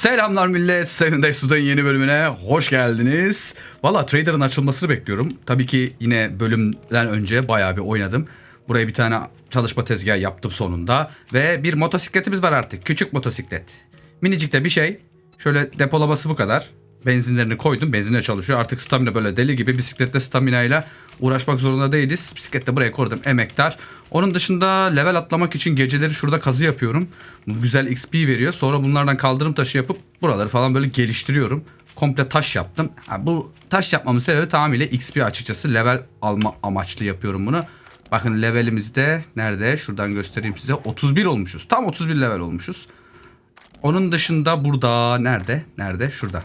Selamlar millet. Seven Days Today yeni bölümüne hoş geldiniz. Valla Trader'ın açılmasını bekliyorum. Tabii ki yine bölümden önce bayağı bir oynadım. Buraya bir tane çalışma tezgahı yaptım sonunda. Ve bir motosikletimiz var artık. Küçük motosiklet. Minicik de bir şey. Şöyle depolaması bu kadar. Benzinlerini koydum. Benzinle çalışıyor. Artık stamina böyle deli gibi. Bisiklette stamina ile uğraşmak zorunda değiliz. Bisiklette buraya koydum. Emektar. Onun dışında level atlamak için geceleri şurada kazı yapıyorum. Bu güzel XP veriyor. Sonra bunlardan kaldırım taşı yapıp buraları falan böyle geliştiriyorum. Komple taş yaptım. Ha, bu taş yapmamın sebebi tamamıyla XP açıkçası. Level alma amaçlı yapıyorum bunu. Bakın levelimiz de nerede? Şuradan göstereyim size. 31 olmuşuz. Tam 31 level olmuşuz. Onun dışında burada nerede? Nerede? Şurada.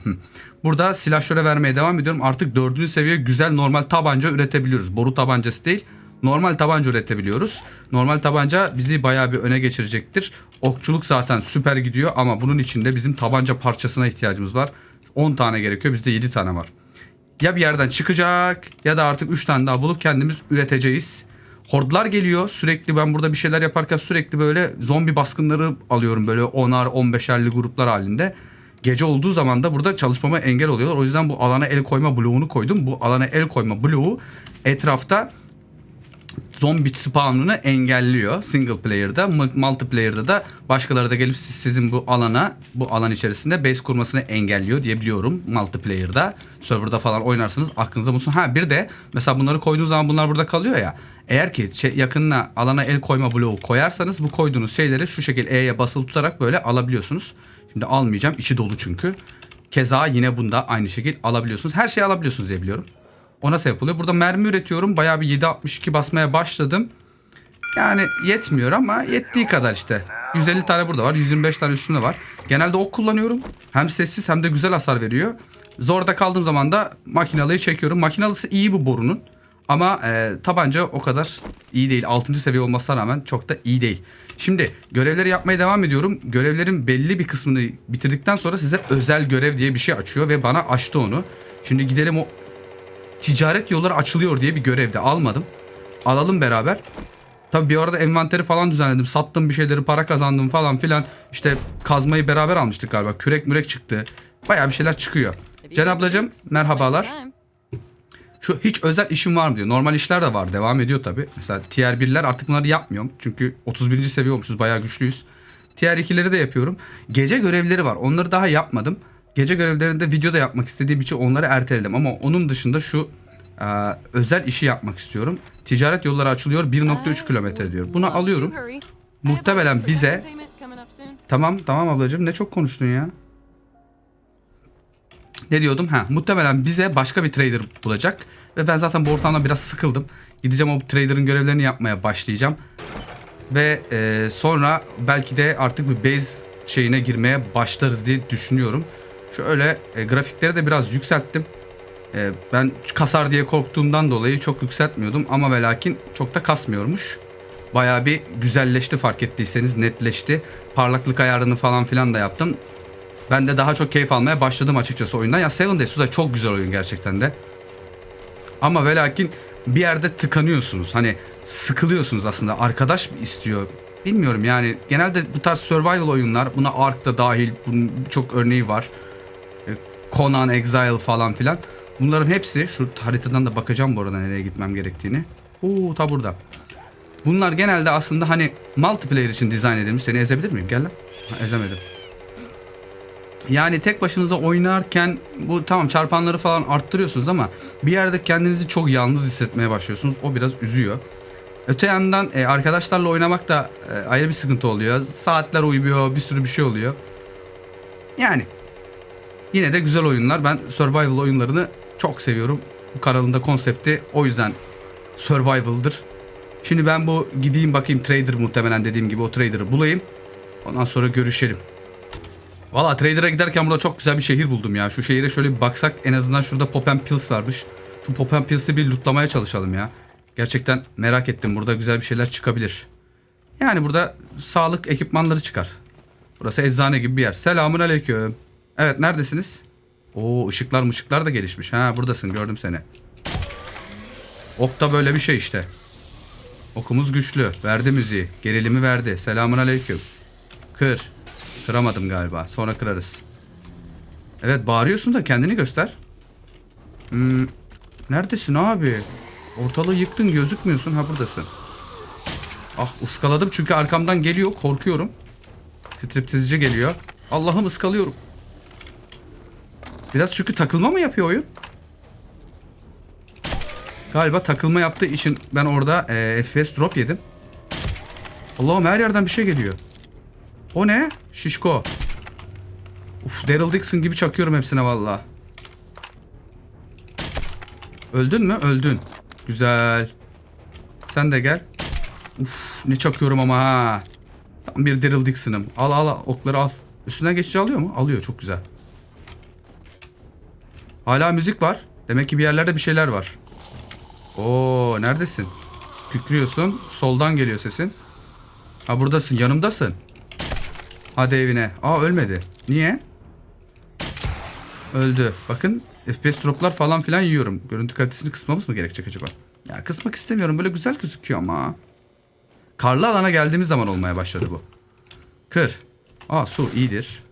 Burada silahşöre vermeye devam ediyorum. Artık dördüncü seviye güzel normal tabanca üretebiliyoruz. Boru tabancası değil. Normal tabanca üretebiliyoruz. Normal tabanca bizi bayağı bir öne geçirecektir. Okçuluk zaten süper gidiyor ama bunun içinde bizim tabanca parçasına ihtiyacımız var. 10 tane gerekiyor. Bizde 7 tane var. Ya bir yerden çıkacak ya da artık 3 tane daha bulup kendimiz üreteceğiz. Hordlar geliyor. Sürekli ben burada bir şeyler yaparken sürekli böyle zombi baskınları alıyorum. Böyle 10'ar 15'erli gruplar halinde. Gece olduğu zaman da burada çalışmama engel oluyorlar. O yüzden bu alana el koyma bloğunu koydum. Bu alana el koyma bloğu etrafta zombi spawnını engelliyor single player'da. Mu- Multiplayer'da da başkaları da gelip siz- sizin bu alana, bu alan içerisinde base kurmasını engelliyor diye biliyorum multiplayer'da. Server'da falan oynarsınız aklınıza bulsun. Ha bir de mesela bunları koyduğunuz zaman bunlar burada kalıyor ya. Eğer ki şey, yakınına alana el koyma bloğu koyarsanız bu koyduğunuz şeyleri şu şekilde E'ye basılı tutarak böyle alabiliyorsunuz. Şimdi almayacağım içi dolu çünkü. Keza yine bunda aynı şekilde alabiliyorsunuz. Her şeyi alabiliyorsunuz diye biliyorum. O nasıl yapılıyor? Burada mermi üretiyorum. Bayağı bir 7.62 basmaya başladım. Yani yetmiyor ama yettiği kadar işte. 150 tane burada var. 125 tane üstünde var. Genelde ok kullanıyorum. Hem sessiz hem de güzel hasar veriyor. Zorda kaldığım zaman da makinalıyı çekiyorum. Makinalısı iyi bu borunun. Ama e, tabanca o kadar iyi değil. 6. seviye olmasına rağmen çok da iyi değil. Şimdi görevleri yapmaya devam ediyorum. Görevlerin belli bir kısmını bitirdikten sonra size özel görev diye bir şey açıyor ve bana açtı onu. Şimdi gidelim o ticaret yolları açılıyor diye bir görevde almadım. Alalım beraber. Tabii bir arada envanteri falan düzenledim. Sattım bir şeyleri para kazandım falan filan. İşte kazmayı beraber almıştık galiba. Kürek mürek çıktı. Bayağı bir şeyler çıkıyor. Can ablacığım merhabalar. Şu hiç özel işim var mı diyor. Normal işler de var. Devam ediyor tabii. Mesela tier 1'ler artık bunları yapmıyorum. Çünkü 31. seviye olmuşuz. Bayağı güçlüyüz. Tier 2'leri de yapıyorum. Gece görevleri var. Onları daha yapmadım. Gece görevlerinde videoda yapmak istediğim için onları erteledim. Ama onun dışında şu e, özel işi yapmak istiyorum. Ticaret yolları açılıyor 1.3 kilometre diyor. Bunu alıyorum. Muhtemelen bize- Tamam tamam ablacığım ne çok konuştun ya. Ne diyordum? Ha, muhtemelen bize başka bir trader bulacak. Ve ben zaten bu ortamdan biraz sıkıldım. Gideceğim o trader'ın görevlerini yapmaya başlayacağım. Ve e, sonra belki de artık bir base şeyine girmeye başlarız diye düşünüyorum. Şöyle e, grafikleri de biraz yükselttim. E, ben kasar diye korktuğumdan dolayı çok yükseltmiyordum. Ama ve lakin çok da kasmıyormuş. Bayağı bir güzelleşti fark ettiyseniz netleşti. Parlaklık ayarını falan filan da yaptım. Ben de daha çok keyif almaya başladım açıkçası oyundan. Ya Seven Days da çok güzel oyun gerçekten de. Ama ve lakin bir yerde tıkanıyorsunuz. Hani sıkılıyorsunuz aslında. Arkadaş mı istiyor? Bilmiyorum yani. Genelde bu tarz survival oyunlar buna Ark da dahil. Bunun çok örneği var. E, Conan Exile falan filan. Bunların hepsi şu haritadan da bakacağım bu arada nereye gitmem gerektiğini. Oo ta burada. Bunlar genelde aslında hani multiplayer için dizayn edilmiş. Seni ezebilir miyim? Gel lan. Ha, ezemedim. Yani tek başınıza oynarken bu tamam çarpanları falan arttırıyorsunuz ama bir yerde kendinizi çok yalnız hissetmeye başlıyorsunuz. O biraz üzüyor. Öte yandan e, arkadaşlarla oynamak da e, ayrı bir sıkıntı oluyor. Saatler uyuyor, bir sürü bir şey oluyor. Yani yine de güzel oyunlar. Ben survival oyunlarını çok seviyorum. Bu kanalında konsepti o yüzden survival'dır. Şimdi ben bu gideyim bakayım trader muhtemelen dediğim gibi o trader'ı bulayım. Ondan sonra görüşelim. Valla Trader'a giderken burada çok güzel bir şehir buldum ya. Şu şehire şöyle bir baksak en azından şurada Pop and Pills varmış. Şu Pop and Pills'i bir lootlamaya çalışalım ya. Gerçekten merak ettim. Burada güzel bir şeyler çıkabilir. Yani burada sağlık ekipmanları çıkar. Burası eczane gibi bir yer. Selamun aleyküm. Evet neredesiniz? Oo ışıklar mışıklar da gelişmiş. Ha buradasın gördüm seni. Ok da böyle bir şey işte. Okumuz güçlü. Verdi müziği. Gerilimi verdi. Selamun aleyküm. Kır. Kıramadım galiba. Sonra kırarız. Evet bağırıyorsun da kendini göster. Hmm, neredesin abi? Ortalığı yıktın gözükmüyorsun. Ha buradasın. Ah ıskaladım çünkü arkamdan geliyor. Korkuyorum. Striptizci geliyor. Allah'ım ıskalıyorum. Biraz çünkü takılma mı yapıyor oyun? Galiba takılma yaptığı için ben orada e, FPS drop yedim. Allah'ım her yerden bir şey geliyor. O ne? Şişko. Uf Daryl Dixon gibi çakıyorum hepsine valla. Öldün mü? Öldün. Güzel. Sen de gel. Uf ne çakıyorum ama ha. Tam bir Daryl Dixon'ım. Al al okları al. Üstünden geçici alıyor mu? Alıyor çok güzel. Hala müzik var. Demek ki bir yerlerde bir şeyler var. Oo neredesin? Kükrüyorsun. Soldan geliyor sesin. Ha buradasın. Yanımdasın. Hadi evine. Aa ölmedi. Niye? Öldü. Bakın FPS droplar falan filan yiyorum. Görüntü kalitesini kısmamız mı gerekecek acaba? Ya kısmak istemiyorum. Böyle güzel gözüküyor ama. Karlı alana geldiğimiz zaman olmaya başladı bu. Kır. Aa su iyidir.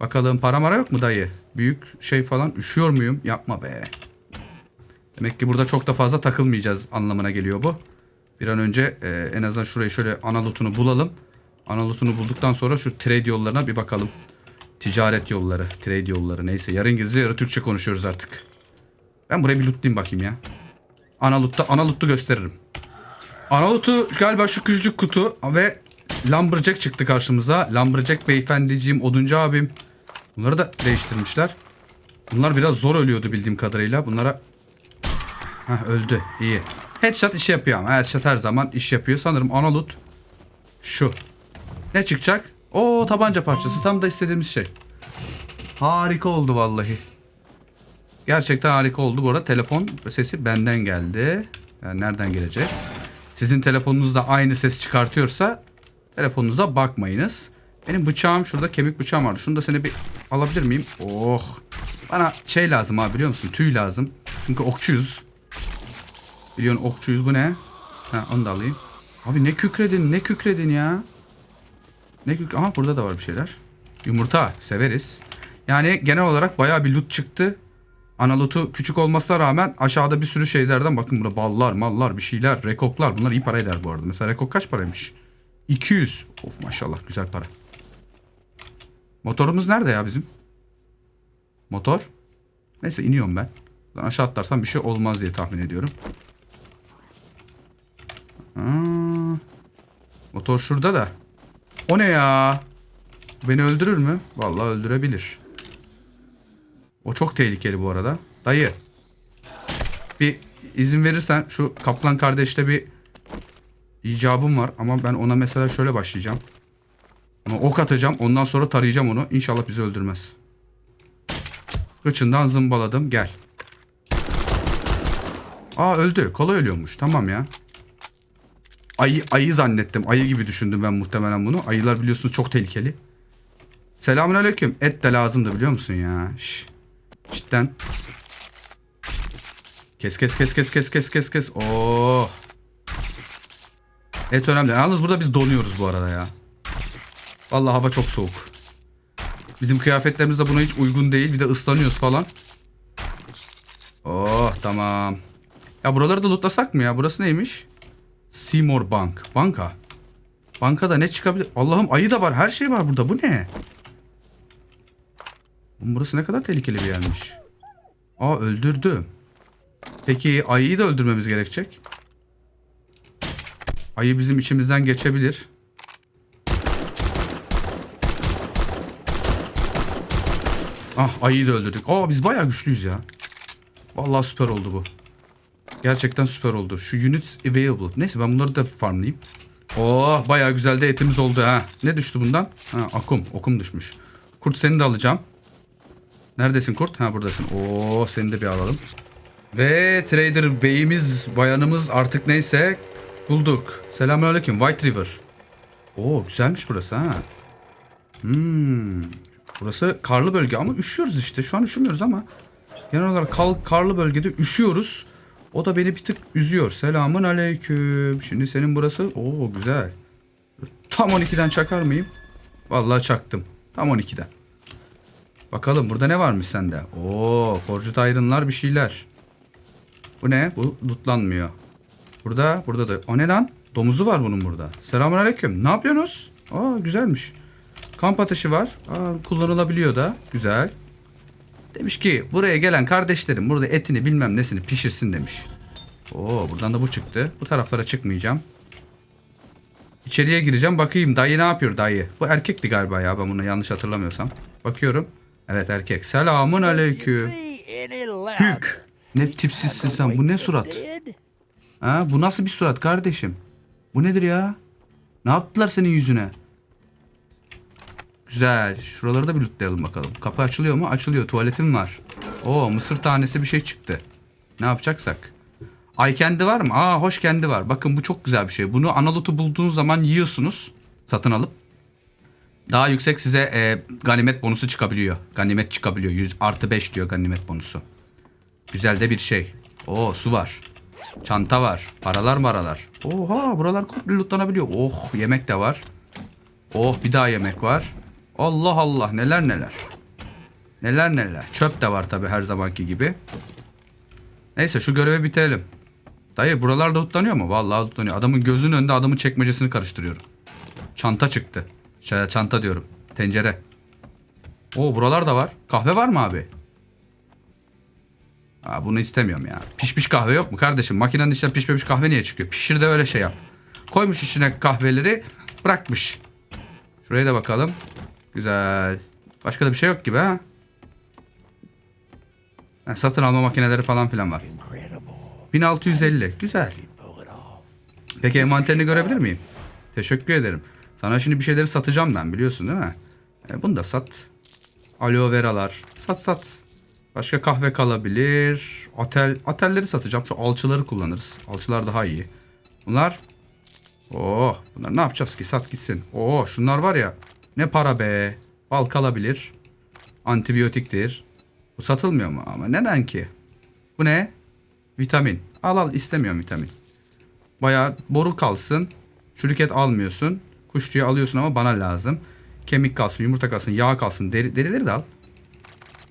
Bakalım para mara yok mu dayı? Büyük şey falan üşüyor muyum? Yapma be. Demek ki burada çok da fazla takılmayacağız anlamına geliyor bu. Bir an önce e, en azından şurayı şöyle ana lootunu bulalım. Ana lootunu bulduktan sonra şu trade yollarına bir bakalım. Ticaret yolları, trade yolları neyse. Yarı İngilizce yarı Türkçe konuşuyoruz artık. Ben buraya bir lootlayayım bakayım ya. Ana lootta, ana lootu gösteririm. Ana lootu galiba şu küçücük kutu ve Lumberjack çıktı karşımıza. Lumberjack beyefendiciğim, oduncu abim. Bunları da değiştirmişler. Bunlar biraz zor ölüyordu bildiğim kadarıyla. Bunlara... Heh, öldü. İyi. Headshot işi yapıyor ama. Headshot her zaman iş yapıyor. Sanırım ana loot şu. Ne çıkacak? Oo tabanca parçası. Tam da istediğimiz şey. Harika oldu vallahi. Gerçekten harika oldu. Bu arada telefon sesi benden geldi. Yani nereden gelecek? Sizin telefonunuz da aynı ses çıkartıyorsa telefonunuza bakmayınız. Benim bıçağım şurada kemik bıçağım vardı. Şunu da seni bir alabilir miyim? Oh. Bana şey lazım abi biliyor musun? Tüy lazım. Çünkü okçuyuz. Biliyorsun okçuyuz bu ne? Ha onu da alayım. Abi ne kükredin ne kükredin ya. Ne kük... Aha burada da var bir şeyler. Yumurta severiz. Yani genel olarak bayağı bir loot çıktı. Ana küçük olmasına rağmen aşağıda bir sürü şeylerden bakın burada ballar, mallar, bir şeyler, rekoklar. Bunlar iyi para eder bu arada. Mesela rekok kaç paraymış? 200. Of maşallah güzel para. Motorumuz nerede ya bizim? Motor. Neyse iniyorum ben. Buradan aşağı atlarsam bir şey olmaz diye tahmin ediyorum. Aa, motor şurada da. O ne ya? Beni öldürür mü? Vallahi öldürebilir. O çok tehlikeli bu arada. Dayı. Bir izin verirsen şu kaplan kardeşle bir icabım var ama ben ona mesela şöyle başlayacağım. Ona ok atacağım. Ondan sonra tarayacağım onu. İnşallah bizi öldürmez. Kıçından zımbaladım. Gel. Aa öldü. Kolay ölüyormuş. Tamam ya. Ayı, ayı zannettim. Ayı gibi düşündüm ben muhtemelen bunu. Ayılar biliyorsunuz çok tehlikeli. Selamun aleyküm. Et de lazımdı biliyor musun ya? Şş. Cidden. Kes kes kes kes kes kes kes kes. Oh. Et önemli. Yalnız burada biz donuyoruz bu arada ya. Vallahi hava çok soğuk. Bizim kıyafetlerimiz de buna hiç uygun değil. Bir de ıslanıyoruz falan. Oh tamam. Ya buraları da lootlasak mı ya? Burası neymiş? Seymour Bank. Banka. Bankada ne çıkabilir? Allah'ım ayı da var. Her şey var burada. Bu ne? Burası ne kadar tehlikeli bir yermiş. Aa öldürdü. Peki ayıyı da öldürmemiz gerekecek. Ayı bizim içimizden geçebilir. Ah ayıyı da öldürdük. Aa biz bayağı güçlüyüz ya. Vallahi süper oldu bu. Gerçekten süper oldu. Şu units available. Neyse ben bunları da farmlayayım. Oh bayağı güzel de etimiz oldu ha. Ne düştü bundan? Ha akum. Okum düşmüş. Kurt seni de alacağım. Neredesin kurt? Ha buradasın. Oo seni de bir alalım. Ve trader beyimiz, bayanımız artık neyse bulduk. Selamünaleyküm White River. Oo güzelmiş burası ha. Hmm. Burası karlı bölge ama üşüyoruz işte. Şu an üşümüyoruz ama genel olarak karlı bölgede üşüyoruz. O da beni bir tık üzüyor. Selamun aleyküm. Şimdi senin burası oo güzel. Tam 12'den çakar mıyım? Vallahi çaktım. Tam 12'den. Bakalım burada ne varmış sende? Oo, Forged Iron'lar bir şeyler. Bu ne? Bu lootlanmıyor. Burada, burada da. O ne lan? Domuzu var bunun burada. Selamünaleyküm. Ne yapıyorsunuz? Aa, güzelmiş. Kamp ateşi var. Aa, kullanılabiliyor da. Güzel. Demiş ki buraya gelen kardeşlerim burada etini bilmem nesini pişirsin demiş. Oo, buradan da bu çıktı. Bu taraflara çıkmayacağım. İçeriye gireceğim bakayım dayı ne yapıyor dayı. Bu erkekti galiba ya ben bunu yanlış hatırlamıyorsam. Bakıyorum. Evet erkek. Selamun aleyküm. Hük. Ne tipsizsin sen bu ne surat? Ha, bu nasıl bir surat kardeşim? Bu nedir ya? Ne yaptılar senin yüzüne? Güzel. Şuraları da bir lootlayalım bakalım. Kapı açılıyor mu? Açılıyor. Tuvaletim var. Oo mısır tanesi bir şey çıktı. Ne yapacaksak? Ay kendi var mı? Aa hoş kendi var. Bakın bu çok güzel bir şey. Bunu analotu bulduğunuz zaman yiyorsunuz. Satın alıp. Daha yüksek size e, ganimet bonusu çıkabiliyor. Ganimet çıkabiliyor. 100 artı 5 diyor ganimet bonusu. Güzel de bir şey. Oo su var. Çanta var. Paralar maralar. Oha buralar komple lootlanabiliyor. Oh yemek de var. Oh bir daha yemek var. Allah Allah neler neler. Neler neler. Çöp de var tabi her zamanki gibi. Neyse şu görevi bitirelim. Dayı buralarda lootlanıyor mu? Vallahi lootlanıyor. Adamın gözünün önünde adamın çekmecesini karıştırıyorum. Çanta çıktı. Şey, çanta diyorum. Tencere. Oo buralar da var. Kahve var mı abi? Aa, bunu istemiyorum ya. Pişmiş kahve yok mu kardeşim? Makinenin içine pişmemiş kahve niye çıkıyor? Pişir de öyle şey yap. Koymuş içine kahveleri bırakmış. Şuraya da bakalım. Güzel. Başka da bir şey yok gibi ha. Ha, satın alma makineleri falan filan var. 1650. Güzel. Peki envanterini görebilir miyim? Teşekkür ederim. Sana şimdi bir şeyleri satacağım ben biliyorsun değil mi? E, bunu da sat. Aloe veralar. Sat sat. Başka kahve kalabilir. Atel, atelleri satacağım. Şu alçıları kullanırız. Alçılar daha iyi. Bunlar Oh, bunlar ne yapacağız ki? Sat gitsin. Oh, şunlar var ya. Ne para be. Bal kalabilir. Antibiyotiktir. Bu satılmıyor mu? Ama neden ki? Bu ne? Vitamin. Al al istemiyorum vitamin. Baya boru kalsın. Çürük almıyorsun. Kuş tüyü alıyorsun ama bana lazım. Kemik kalsın, yumurta kalsın, yağ kalsın. Deri, derileri de al.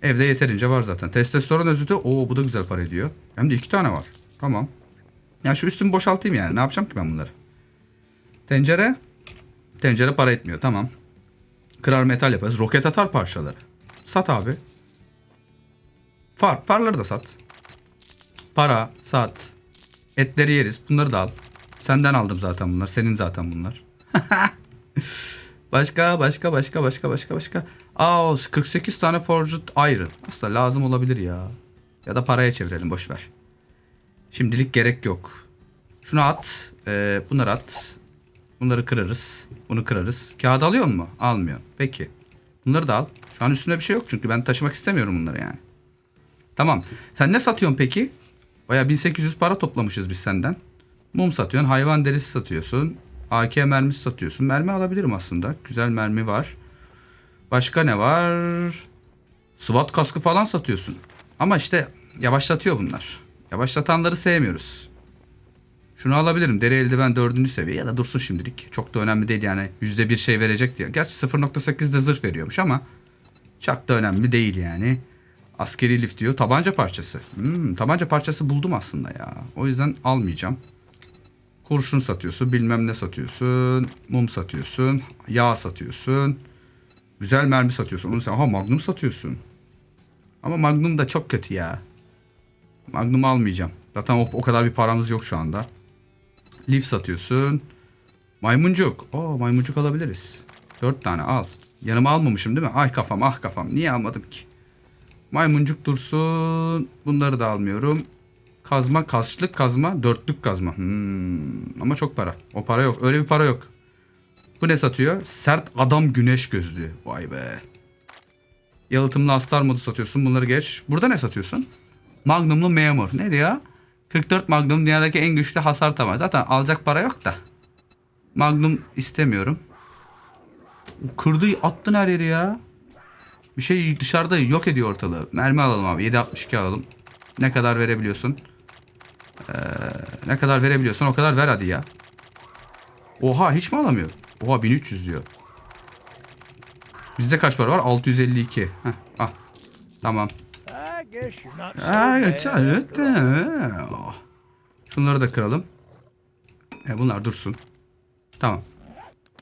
Evde yeterince var zaten. Testosteron özütü. Oo bu da güzel para ediyor. Hem de iki tane var. Tamam. Ya şu üstümü boşaltayım yani. Ne yapacağım ki ben bunları? Tencere. Tencere para etmiyor. Tamam. Kırar metal yaparız. Roket atar parçaları. Sat abi. Far. Farları da sat. Para. Sat. Etleri yeriz. Bunları da al. Senden aldım zaten bunlar. Senin zaten bunlar. başka başka başka başka başka başka. Aa 48 tane forged iron. Aslında lazım olabilir ya. Ya da paraya çevirelim boş ver. Şimdilik gerek yok. Şunu at. E, bunları at. Bunları kırarız. Bunu kırarız. Kağıt alıyor mu? Almıyor. Peki. Bunları da al. Şu an üstünde bir şey yok çünkü ben taşımak istemiyorum bunları yani. Tamam. Sen ne satıyorsun peki? Baya 1800 para toplamışız biz senden. Mum satıyorsun. Hayvan derisi satıyorsun. AK mermisi satıyorsun. Mermi alabilirim aslında. Güzel mermi var. Başka ne var? SWAT kaskı falan satıyorsun. Ama işte yavaşlatıyor bunlar. Yavaşlatanları sevmiyoruz. Şunu alabilirim. Deri eldiven dördüncü seviye ya da dursun şimdilik. Çok da önemli değil yani. Yüzde bir şey verecek diye. Gerçi 0.8'de zırh veriyormuş ama çok da önemli değil yani. Askeri lift diyor. Tabanca parçası. Hmm, tabanca parçası buldum aslında ya. O yüzden almayacağım. Kurşun satıyorsun. Bilmem ne satıyorsun. Mum satıyorsun. Yağ satıyorsun. Güzel mermi satıyorsun. Onu sen aha magnum satıyorsun. Ama magnum da çok kötü ya. Magnum almayacağım. Zaten o, o kadar bir paramız yok şu anda. Lif satıyorsun. Maymuncuk. Oo maymuncuk alabiliriz. Dört tane al. Yanıma almamışım değil mi? Ay kafam ah kafam. Niye almadım ki? Maymuncuk dursun. Bunları da almıyorum. Kazma, kaçlık kazma, dörtlük kazma. Hmm, ama çok para. O para yok. Öyle bir para yok. Bu ne satıyor? Sert adam güneş gözlüğü. Vay be. Yalıtımlı astar modu satıyorsun. Bunları geç. Burada ne satıyorsun? Magnumlu memur. Ne diyor? 44 Magnum dünyadaki en güçlü hasar tabanca. Zaten alacak para yok da. Magnum istemiyorum. Kırdı attın her yeri ya. Bir şey dışarıda yok ediyor ortalığı. Mermi alalım abi. 7.62 alalım. Ne kadar verebiliyorsun? Ee, ne kadar verebiliyorsun o kadar ver hadi ya. Oha hiç mi alamıyor? Oha 1300 diyor. Bizde kaç para var? 652. Heh, al. Tamam. Guess you're not so Aa, bad evet. Şunları da kıralım. E, bunlar dursun. Tamam.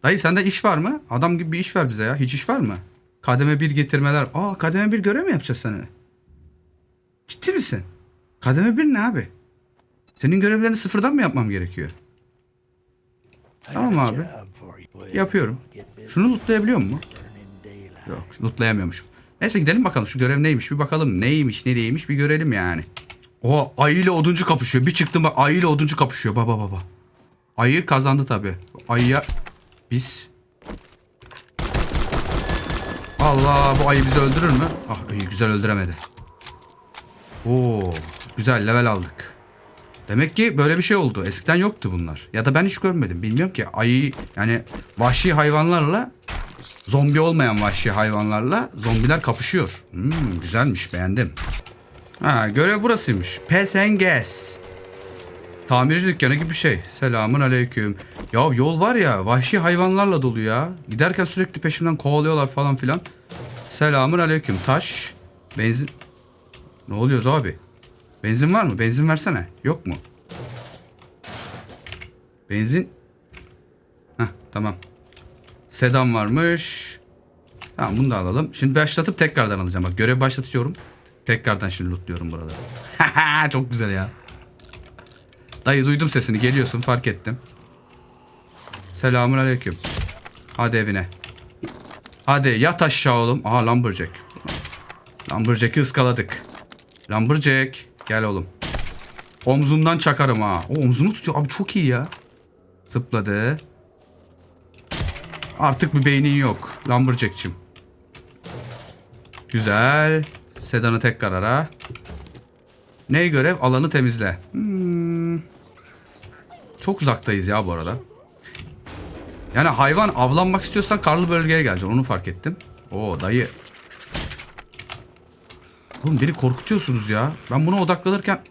Dayı sende iş var mı? Adam gibi bir iş ver bize ya. Hiç iş var mı? Kademe 1 getirmeler. Aa kademe 1 görev mi yapacağız sana? Ciddi misin? Kademe 1 ne abi? Senin görevlerini sıfırdan mı yapmam gerekiyor? I Tamam got a abi. job for you. Well, Yapıyorum. get busy Şunu lootlayabiliyor mu? daylight. Yok lootlayamıyormuşum. Neyse gidelim bakalım şu görev neymiş bir bakalım. Neymiş ne değilmiş bir görelim yani. O ayı ile oduncu kapışıyor. Bir çıktım bak ayı ile oduncu kapışıyor. Baba baba. Ayı kazandı tabi. Ayıya biz... Allah bu ayı bizi öldürür mü? Ah iyi güzel öldüremedi. Oo güzel level aldık. Demek ki böyle bir şey oldu. Eskiden yoktu bunlar. Ya da ben hiç görmedim. Bilmiyorum ki ayı yani vahşi hayvanlarla zombi olmayan vahşi hayvanlarla zombiler kapışıyor. Hmm, güzelmiş beğendim. Ha görev burasıymış. Pesenges. Tamirci dükkanı gibi bir şey. Selamun aleyküm. Ya yol var ya vahşi hayvanlarla dolu ya. Giderken sürekli peşimden kovalıyorlar falan filan. Selamun aleyküm. Taş. Benzin. Ne oluyoruz abi? Benzin var mı? Benzin versene. Yok mu? Benzin. Heh tamam. Sedan varmış. Tamam bunu da alalım. Şimdi başlatıp tekrardan alacağım. Bak görev başlatıyorum. Tekrardan şimdi lootluyorum burada. Çok güzel ya. Dayı duydum sesini. Geliyorsun fark ettim. Selamun aleyküm. Hadi evine. Hadi yat aşağı oğlum. Aha Lumberjack. Lumberjack'i ıskaladık. Lumberjack. Gel oğlum. Omzundan çakarım ha. O omzunu tutuyor. Abi çok iyi ya. Zıpladı. Artık bir beynin yok. Lumberjack'cim. Güzel. Sedanı tekrar ara. Ne görev? Alanı temizle. Hmm. Çok uzaktayız ya bu arada. Yani hayvan avlanmak istiyorsan karlı bölgeye geleceksin. Onu fark ettim. Oo dayı. Oğlum beni korkutuyorsunuz ya. Ben buna odaklanırken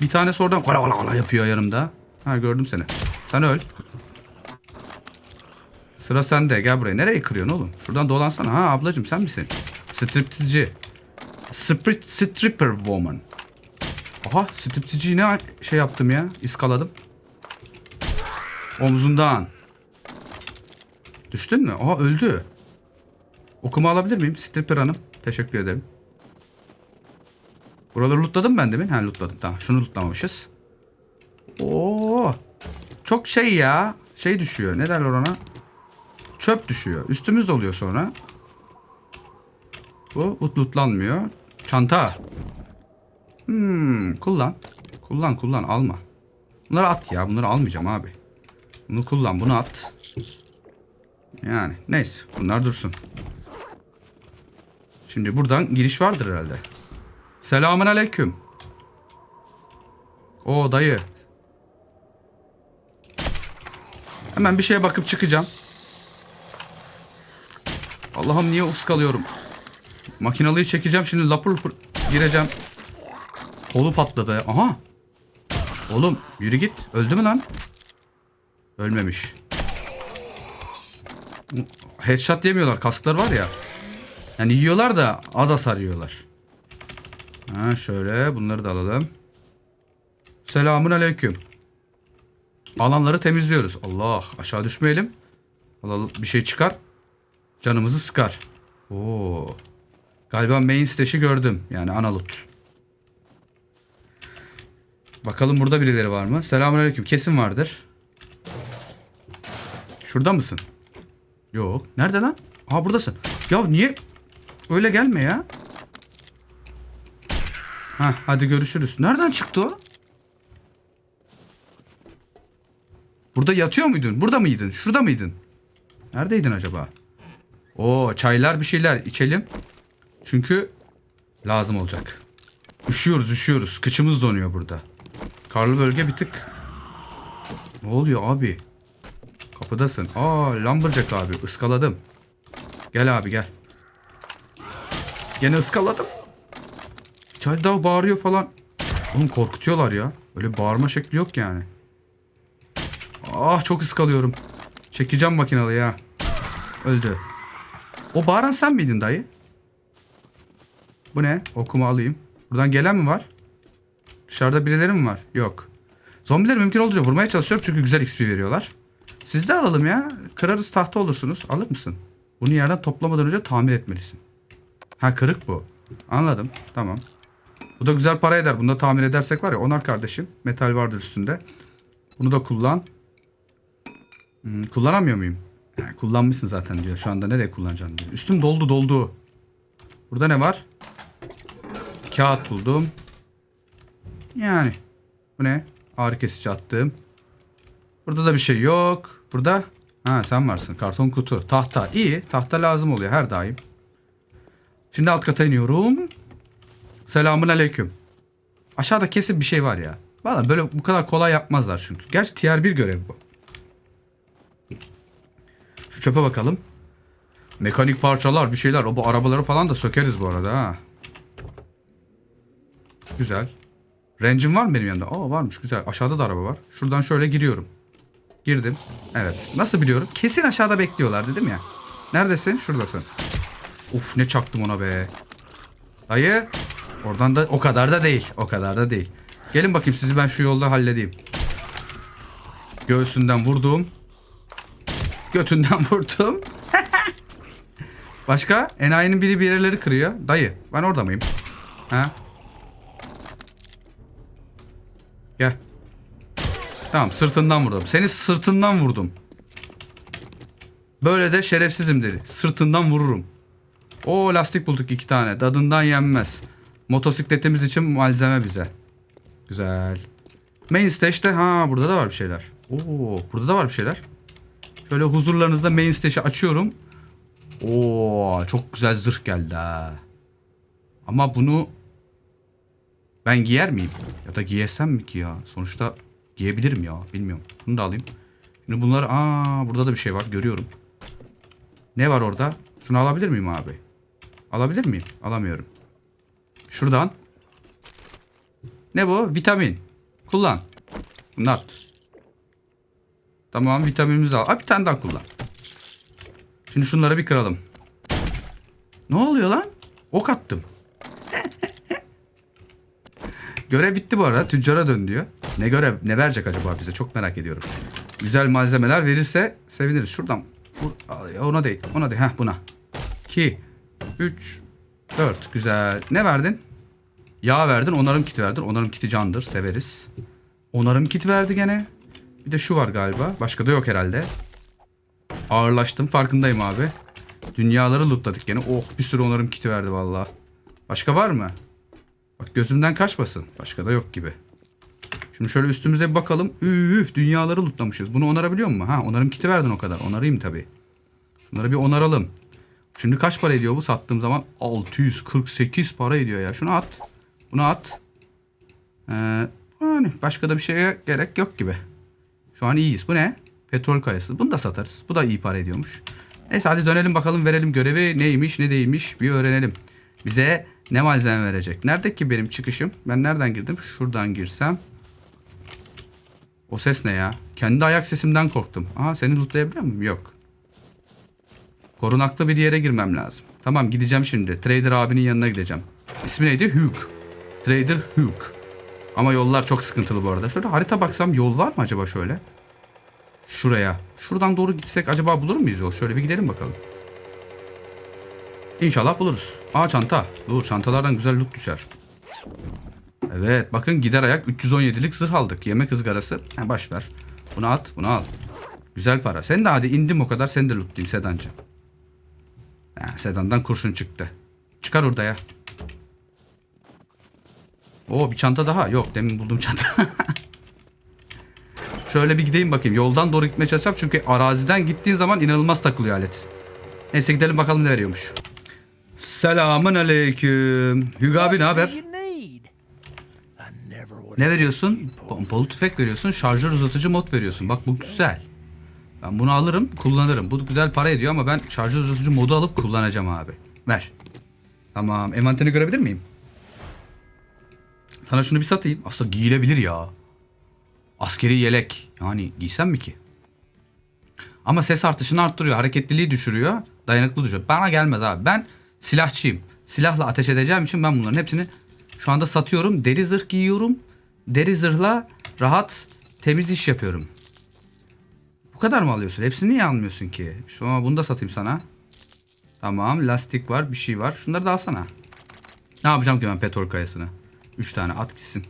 bir tanesi oradan kola kola kola yapıyor yanımda. Ha gördüm seni. Sen öl. Sıra sende. Gel buraya. Nereye kırıyorsun oğlum? Şuradan dolansana. Ha ablacım sen misin? Striptizci. Sprit, stripper woman. Aha striptizciyi ne şey yaptım ya? İskaladım. Omzundan. Düştün mü? Aha öldü. Okuma alabilir miyim? Stripper hanım. Teşekkür ederim. Buraları lootladım ben demin. Ha lootladım. Tamam. Şunu lootlamamışız. Oo. Çok şey ya. Şey düşüyor. Ne derler ona? Çöp düşüyor. Üstümüz doluyor sonra. Bu lootlanmıyor. Çanta. Hmm, kullan. Kullan kullan alma. Bunları at ya. Bunları almayacağım abi. Bunu kullan. Bunu at. Yani neyse. Bunlar dursun. Şimdi buradan giriş vardır herhalde. Selamun aleyküm. O dayı. Hemen bir şeye bakıp çıkacağım. Allah'ım niye uskalıyorum? Makinalıyı çekeceğim şimdi lapır lapır gireceğim. Kolu patladı. Aha. Oğlum yürü git. Öldü mü lan? Ölmemiş. Headshot yemiyorlar. Kasklar var ya. Yani yiyorlar da az hasar yiyorlar. Ha şöyle bunları da alalım. Selamun aleyküm. Alanları temizliyoruz. Allah aşağı düşmeyelim. Allah bir şey çıkar. Canımızı sıkar. Oo. Galiba main stash'i gördüm. Yani ana loot. Bakalım burada birileri var mı? Selamünaleyküm. Kesin vardır. Şurada mısın? Yok. Nerede lan? Aa buradasın. Ya niye? Öyle gelme ya. Ha hadi görüşürüz. Nereden çıktı o? Burada yatıyor muydun? Burada mıydın? Şurada mıydın? Neredeydin acaba? Oo çaylar bir şeyler içelim. Çünkü lazım olacak. Üşüyoruz üşüyoruz. Kıçımız donuyor burada. Karlı bölge bir tık. Ne oluyor abi? Kapıdasın. Aa Lumberjack abi ıskaladım. Gel abi gel. Gene ıskaladım. Çay daha bağırıyor falan. Oğlum korkutuyorlar ya. Öyle bağırma şekli yok yani. Ah çok ıskalıyorum. Çekeceğim makinalı ya. Öldü. O bağıran sen miydin dayı? Bu ne? Okumu alayım. Buradan gelen mi var? Dışarıda birileri mi var? Yok. Zombileri mümkün olduğunca vurmaya çalışıyorum çünkü güzel XP veriyorlar. Siz de alalım ya. Kırarız tahta olursunuz. Alır mısın? Bunu yerden toplamadan önce tamir etmelisin. Ha kırık bu. Anladım. Tamam. Bu da güzel para eder. Bunu da tamir edersek var ya onar kardeşim. Metal vardır üstünde. Bunu da kullan. Hmm, kullanamıyor muyum? Ha, kullanmışsın zaten diyor. Şu anda nereye kullanacaksın diyor. Üstüm doldu doldu. Burada ne var? Kağıt buldum. Yani. Bu ne? Ağrı kesici attım. Burada da bir şey yok. Burada. Ha sen varsın. Karton kutu. Tahta. İyi. Tahta lazım oluyor her daim. Şimdi alt kata iniyorum. Selamun aleyküm. Aşağıda kesin bir şey var ya. Valla böyle bu kadar kolay yapmazlar çünkü. Gerçi tier 1 görev bu. Çöpe bakalım. Mekanik parçalar bir şeyler. O bu arabaları falan da sökeriz bu arada ha. Güzel. Range'im var mı benim yanımda? Aa varmış güzel. Aşağıda da araba var. Şuradan şöyle giriyorum. Girdim. Evet. Nasıl biliyorum? Kesin aşağıda bekliyorlar dedim ya. Neredesin? Şuradasın. Uf ne çaktım ona be. Dayı. Oradan da o kadar da değil. O kadar da değil. Gelin bakayım sizi ben şu yolda halledeyim. Göğsünden vurdum. Götünden vurdum. Başka? Enayinin biri bir yerleri kırıyor. Dayı ben orada mıyım? Ha? Gel. Tamam sırtından vurdum. Seni sırtından vurdum. Böyle de şerefsizim dedi. Sırtından vururum. O lastik bulduk iki tane. Dadından yenmez. Motosikletimiz için malzeme bize. Güzel. Main stage'de ha burada da var bir şeyler. Oo burada da var bir şeyler. Şöyle huzurlarınızda main stage'i açıyorum. Oo çok güzel zırh geldi ha. Ama bunu ben giyer miyim? Ya da giyesem mi ki ya? Sonuçta giyebilirim ya. Bilmiyorum. Bunu da alayım. Şimdi bunlar aa burada da bir şey var görüyorum. Ne var orada? Şunu alabilir miyim abi? Alabilir miyim? Alamıyorum. Şuradan. Ne bu? Vitamin. Kullan. Bunu at. Tamam vitaminimizi al. Aa, bir tane daha kullan. Şimdi şunları bir kıralım. Ne oluyor lan? Ok attım. görev bitti bu arada. Tüccara dön diyor. Ne görev? Ne verecek acaba bize? Çok merak ediyorum. Güzel malzemeler verirse seviniriz. Şuradan. Ona değil. Ona değil. Heh buna. 2 3 4 güzel. Ne verdin? Yağ verdin. Onarım kiti verdin. Onarım kiti candır. Severiz. Onarım kiti verdi gene. Bir de şu var galiba. Başka da yok herhalde. Ağırlaştım. Farkındayım abi. Dünyaları lootladık gene. Oh bir sürü onarım kiti verdi valla. Başka var mı? Bak gözümden kaçmasın. Başka da yok gibi. Şimdi şöyle üstümüze bir bakalım. Üf dünyaları lootlamışız. Bunu onarabiliyor mu? Ha onarım kiti verdin o kadar. Onarayım tabii. Bunları bir onaralım. Şimdi kaç para ediyor bu sattığım zaman? 648 para ediyor ya. Şunu at. Bunu at. Ee, yani başka da bir şeye gerek yok gibi. Şu an iyiyiz. Bu ne? Petrol kayası. Bunu da satarız. Bu da iyi para ediyormuş. Neyse hadi dönelim bakalım verelim görevi neymiş ne değilmiş bir öğrenelim. Bize ne malzeme verecek? Nerede ki benim çıkışım? Ben nereden girdim? Şuradan girsem. O ses ne ya? Kendi ayak sesimden korktum. Aha seni lootlayabiliyor muyum? Yok. Korunaklı bir yere girmem lazım. Tamam gideceğim şimdi. Trader abinin yanına gideceğim. İsmi neydi? Hugh. Trader Hugh. Ama yollar çok sıkıntılı bu arada. Şöyle harita baksam yol var mı acaba şöyle? Şuraya. Şuradan doğru gitsek acaba bulur muyuz yol? Şöyle bir gidelim bakalım. İnşallah buluruz. Aa çanta. Dur çantalardan güzel loot düşer. Evet bakın gider ayak 317'lik zırh aldık. Yemek ızgarası. Ha, baş ver. Bunu at bunu al. Güzel para. Sen de hadi indim o kadar sen de lootlayayım sedancı. Ha, sedandan kurşun çıktı. Çıkar orada ya. Oo bir çanta daha. Yok demin bulduğum çanta. Şöyle bir gideyim bakayım. Yoldan doğru gitmeye çalışacağım. Çünkü araziden gittiğin zaman inanılmaz takılıyor alet. Neyse gidelim bakalım ne veriyormuş. Selamun aleyküm. Hügo abi ne haber? Ne veriyorsun? Pompalı tüfek veriyorsun. Şarjör uzatıcı mod veriyorsun. Bak bu güzel. Ben bunu alırım, kullanırım. Bu güzel para ediyor ama ben şarjör uzatıcı modu alıp kullanacağım abi. Ver. Tamam. Envanterini görebilir miyim? Sana şunu bir satayım. Aslında giyilebilir ya. Askeri yelek. Yani giysem mi ki? Ama ses artışını arttırıyor. Hareketliliği düşürüyor. Dayanıklı düşürüyor. Bana gelmez abi. Ben silahçıyım. Silahla ateş edeceğim için ben bunların hepsini şu anda satıyorum. Deri zırh giyiyorum. Deri zırhla rahat temiz iş yapıyorum. Bu kadar mı alıyorsun? Hepsini niye almıyorsun ki? Şu an bunu da satayım sana. Tamam lastik var bir şey var. Şunları da alsana. Ne yapacağım ki ben petrol kayasını? 3 tane at gitsin.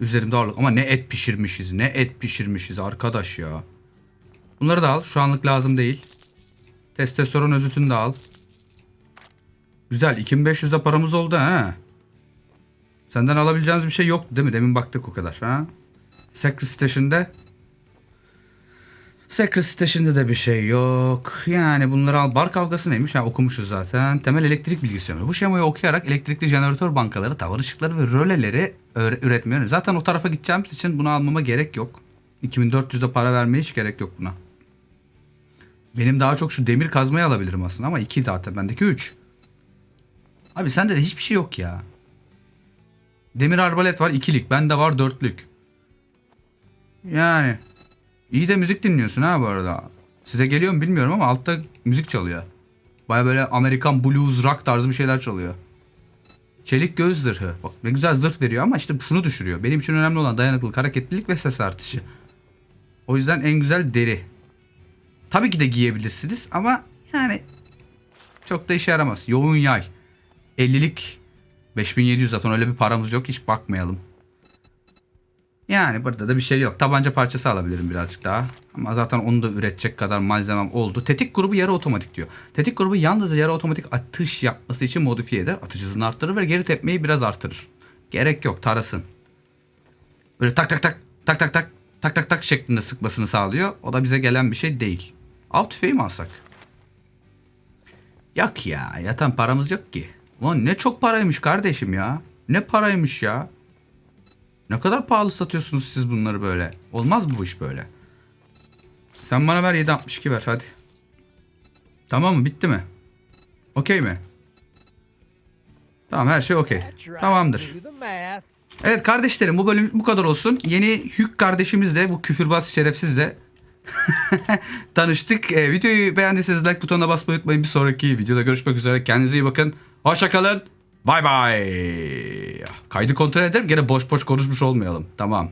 Üzerimde ağırlık ama ne et pişirmişiz ne et pişirmişiz arkadaş ya. Bunları da al şu anlık lazım değil. Testosteron özütünü de al. Güzel 2500'de paramız oldu ha. Senden alabileceğimiz bir şey yok değil mi? Demin baktık o kadar ha. Secret Station'da Secret Station'da da bir şey yok. Yani bunları al. Bar kavgası neymiş? Ha, okumuşuz zaten. Temel elektrik bilgisayarı. Bu şemayı okuyarak elektrikli jeneratör bankaları, tavır ışıkları ve röleleri üretmiyor. Zaten o tarafa gideceğimiz için bunu almama gerek yok. 2400'de para vermeye hiç gerek yok buna. Benim daha çok şu demir kazmayı alabilirim aslında ama 2 zaten. Bendeki 3. Abi sende de hiçbir şey yok ya. Demir arbalet var ikilik. Bende var dörtlük. Yani İyi de müzik dinliyorsun ha bu arada. Size geliyor mu bilmiyorum ama altta müzik çalıyor. Baya böyle Amerikan blues rock tarzı bir şeyler çalıyor. Çelik göğüs zırhı. Bak ne güzel zırh veriyor ama işte şunu düşürüyor. Benim için önemli olan dayanıklılık, hareketlilik ve ses artışı. O yüzden en güzel deri. Tabii ki de giyebilirsiniz ama yani çok da işe yaramaz. Yoğun yay. 50'lik 5700 zaten öyle bir paramız yok hiç bakmayalım. Yani burada da bir şey yok. Tabanca parçası alabilirim birazcık daha. Ama zaten onu da üretecek kadar malzemem oldu. Tetik grubu yarı otomatik diyor. Tetik grubu yalnızca yarı otomatik atış yapması için modifiye eder. Atış hızını arttırır ve geri tepmeyi biraz artırır. Gerek yok tarasın. Böyle tak tak tak tak tak tak tak tak tak şeklinde sıkmasını sağlıyor. O da bize gelen bir şey değil. Av tüfeği mi alsak? Yok ya yatan paramız yok ki. Ulan ne çok paraymış kardeşim ya. Ne paraymış ya. Ne kadar pahalı satıyorsunuz siz bunları böyle? Olmaz mı bu iş böyle? Sen bana ver 7.62 ver hadi. Tamam mı? Bitti mi? Okey mi? Tamam her şey okey. Tamamdır. Evet kardeşlerim bu bölüm bu kadar olsun. Yeni Hük kardeşimizle bu küfürbaz şerefsizle tanıştık. Ee, videoyu beğendiyseniz like butonuna basmayı unutmayın. Bir sonraki videoda görüşmek üzere. Kendinize iyi bakın. Hoşçakalın. Bay bay. Kaydı kontrol ederim. Gene boş boş konuşmuş olmayalım. Tamam.